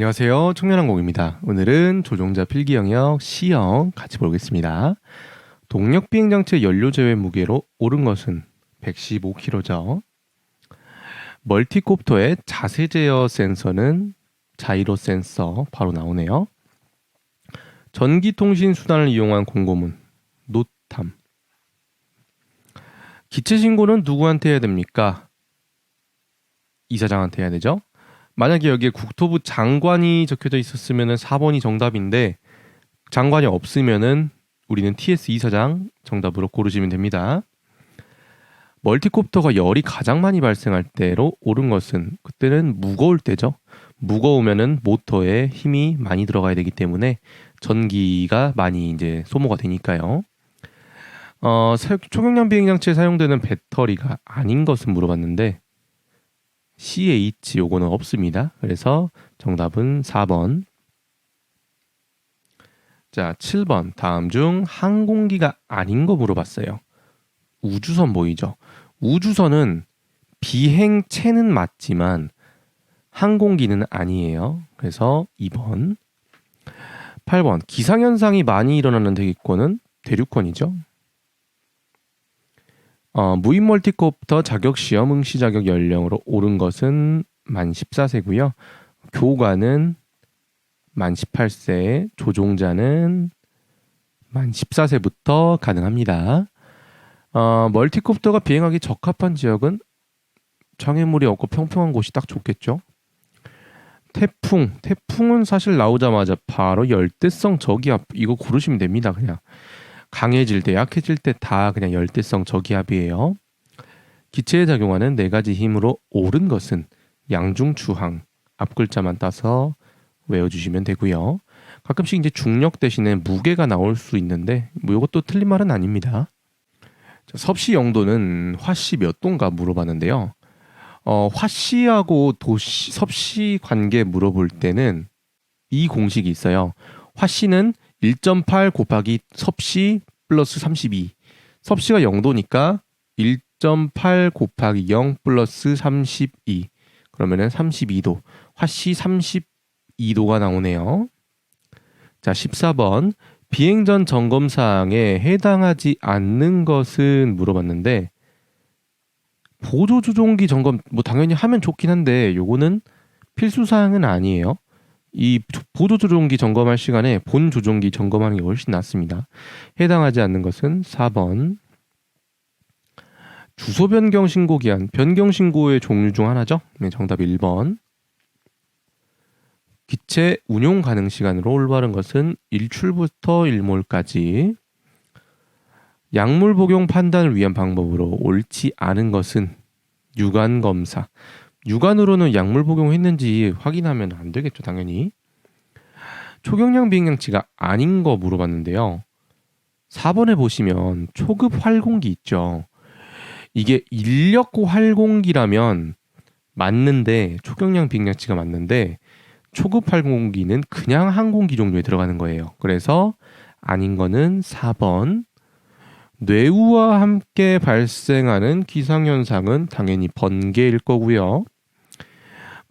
안녕하세요. 청년항공입니다. 오늘은 조종자 필기 영역 C형 같이 보겠습니다. 동력 비행 장치 연료 제외 무게로 오른 것은 115kg죠. 멀티콥터의 자세 제어 센서는 자이로 센서 바로 나오네요. 전기 통신 수단을 이용한 공고문 노탐. 기체 신고는 누구한테 해야 됩니까? 이사장한테 해야 되죠. 만약에 여기에 국토부 장관이 적혀져 있었으면 4번이 정답인데 장관이 없으면은 우리는 TS 이사장 정답으로 고르시면 됩니다. 멀티콥터가 열이 가장 많이 발생할 때로 오른 것은 그때는 무거울 때죠. 무거우면은 모터에 힘이 많이 들어가야 되기 때문에 전기가 많이 이제 소모가 되니까요. 어, 사- 초경량 비행 장치에 사용되는 배터리가 아닌 것은 물어봤는데 CH 요거는 없습니다. 그래서 정답은 4번. 자, 7번. 다음 중 항공기가 아닌 거 물어봤어요. 우주선 보이죠? 우주선은 비행체는 맞지만 항공기는 아니에요. 그래서 2번. 8번. 기상현상이 많이 일어나는 대기권은 대륙권이죠. 어, 무인 멀티콥터 자격 시험 응시 자격 연령으로 오른 것은 만 14세고요. 교관은 만 18세, 조종자는 만 14세부터 가능합니다. 어, 멀티콥터가 비행하기 적합한 지역은 장애물이 없고 평평한 곳이 딱 좋겠죠. 태풍, 태풍은 사실 나오자마자 바로 열대성 저기압 이거 고르시면 됩니다. 그냥 강해질 때, 약해질 때 다 그냥 열대성 저기압이에요. 기체에 작용하는 네 가지 힘으로 옳은 것은 양중추항 앞 글자만 따서 외워주시면 되고요. 가끔씩 이제 중력 대신에 무게가 나올 수 있는데 뭐 이것도 틀린 말은 아닙니다. 자, 섭씨 영도는 화씨 몇 도인가 물어봤는데요. 어, 화씨하고 도시 섭씨 관계 물어볼 때는 이 공식이 있어요. 화씨는 1.8 곱하기 섭씨 플러스 32. 섭씨가 0도니까 1.8 곱하기 0 플러스 32. 그러면은 32도. 화씨 32도가 나오네요. 자, 14번. 비행 전 점검 사항에 해당하지 않는 것은 물어봤는데 보조 조종기 점검 뭐 당연히 하면 좋긴 한데 요거는 필수 사항은 아니에요. 이 조- 보조 조종기 점검할 시간에 본 조종기 점검하는 게 훨씬 낫습니다. 해당하지 않는 것은 4번. 주소 변경 신고 기한 변경 신고의 종류 중 하나죠. 네, 정답 1번. 기체 운용 가능 시간으로 올바른 것은 일출부터 일몰까지. 약물 복용 판단을 위한 방법으로 옳지 않은 것은 유관 검사. 육안으로는 약물 복용했는지 확인하면 안 되겠죠, 당연히. 초경량 비행장치가 아닌 거 물어봤는데요. 4번에 보시면 초급 활공기 있죠. 이게 인력 활공기라면 맞는데 초경량 비행장치가 맞는데 초급 활공기는 그냥 항공기 종류에 들어가는 거예요. 그래서 아닌 거는 4번. 뇌우와 함께 발생하는 기상현상은 당연히 번개일 거고요.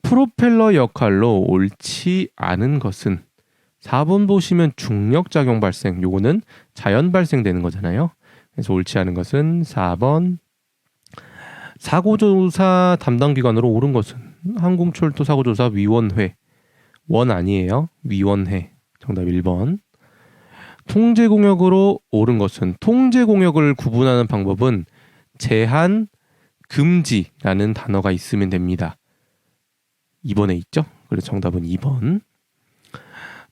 프로펠러 역할로 옳지 않은 것은 4번 보시면 중력작용 발생, 요거는 자연 발생되는 거잖아요. 그래서 옳지 않은 것은 4번. 사고조사 담당 기관으로 옳은 것은 항공철도 사고조사 위원회. 원 아니에요. 위원회. 정답 1번. 통제 공역으로 옳은 것은 통제 공역을 구분하는 방법은 제한, 금지라는 단어가 있으면 됩니다. 2번에 있죠? 그래서 정답은 2번.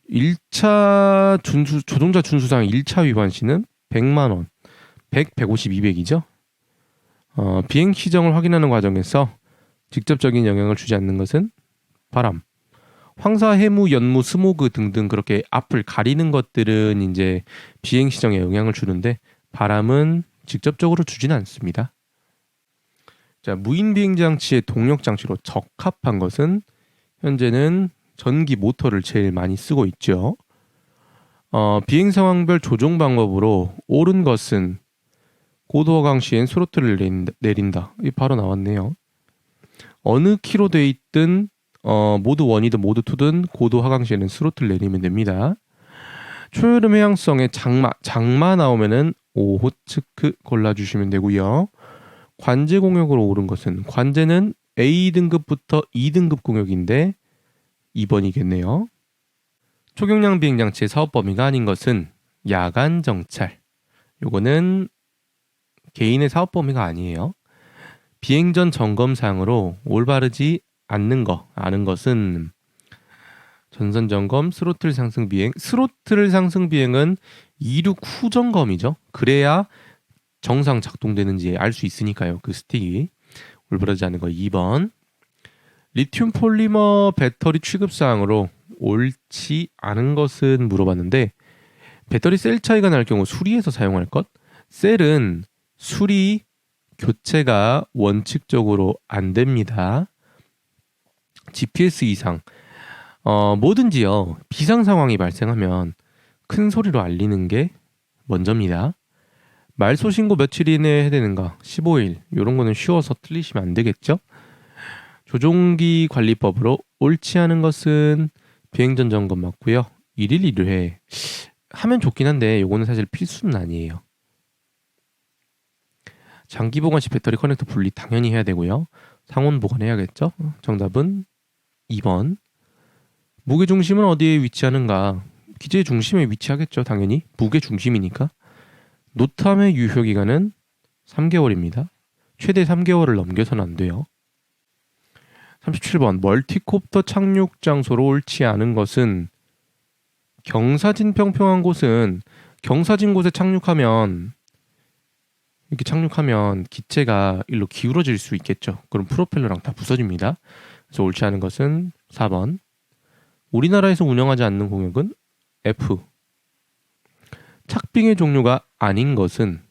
1차 준수 조종자 준수상 1차 위반 시는 100만 원. 100, 150, 200이죠. 어, 비행 시정을 확인하는 과정에서 직접적인 영향을 주지 않는 것은 바람. 황사, 해무, 연무, 스모그 등등 그렇게 앞을 가리는 것들은 이제 비행 시정에 영향을 주는데 바람은 직접적으로 주지는 않습니다. 자, 무인 비행 장치의 동력 장치로 적합한 것은 현재는 전기 모터를 제일 많이 쓰고 있죠. 어, 비행 상황별 조종 방법으로 옳은 것은 고도 허강 시엔 스로틀을. 내린다. 이 바로 나왔네요. 어느 키로 돼 있든 어, 모드 1이든 모드 2든 고도 하강 시에는 스로틀 내리면 됩니다. 초여름 해양성에 장마 장마 나오면은 5호츠크 골라주시면 되고요. 관제 공역으로 오른 것은 관제는 A 등급부터 2등급 공역인데 2번이겠네요. 초경량 비행 장치의 사업 범위가 아닌 것은 야간 정찰. 요거는 개인의 사업 범위가 아니에요. 비행 전 점검 사항으로 올바르지 않는 거 아는 것은 전선 점검, 스로틀 상승 비행. 스로틀 상승 비행은 이륙 후 점검이죠. 그래야 정상 작동되는지 알 수 있으니까요. 그 스틱이 올바르지 않은 거 2번. 리튬 폴리머 배터리 취급 사항으로 옳지 않은 것은 물어봤는데 배터리 셀 차이가 날 경우 수리해서 사용할 것. 셀은 수리 교체가 원칙적으로 안 됩니다. GPS 이상 어, 뭐든지요 비상 상황이 발생하면 큰 소리로 알리는 게 먼저입니다. 말소 신고 며칠 이내에 해야 되는가? 15일. 이런 거는 쉬워서 틀리시면 안 되겠죠? 조종기 관리법으로 옳지 않은 것은 비행전 점검 맞고요. 1일 1회 하면 좋긴 한데 요거는 사실 필수는 아니에요. 장기 보관 시 배터리 커넥터 분리 당연히 해야 되고요. 상온 보관해야겠죠? 정답은 2번. 무게 중심은 어디에 위치하는가? 기재의 중심에 위치하겠죠, 당연히. 무게 중심이니까. 노탐의 유효 기간은 3개월입니다. 최대 3개월을 넘겨서는 안 돼요. 37번 멀티콥터 착륙 장소로 옳지 않은 것은 경사진 평평한 곳은 경사진 곳에 착륙하면 이렇게 착륙하면 기체가 일로 기울어질 수 있겠죠. 그럼 프로펠러랑 다 부서집니다. 그래서 옳지 않은 것은 4번. 우리나라에서 운영하지 않는 공역은 F. 착빙의 종류가 아닌 것은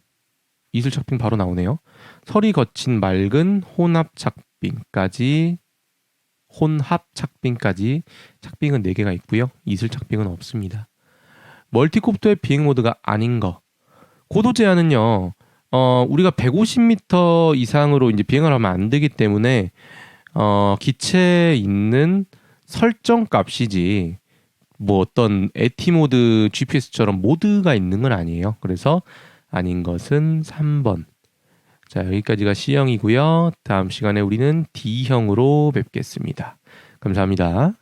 이슬 착빙 바로 나오네요. 설이 거친 맑은 혼합 착빙까지 혼합 착빙까지 착빙은 4개가 있고요. 이슬 착빙은 없습니다. 멀티콥터의 비행 모드가 아닌 거. 고도 제한은요. 어, 우리가 150m 이상으로 이제 비행을 하면 안 되기 때문에 어, 기체에 있는 설정 값이지 뭐 어떤 에티 모드 GPS처럼 모드가 있는 건 아니에요. 그래서 아닌 것은 3번. 자, 여기까지가 C형이고요. 다음 시간에 우리는 D형으로 뵙겠습니다. 감사합니다.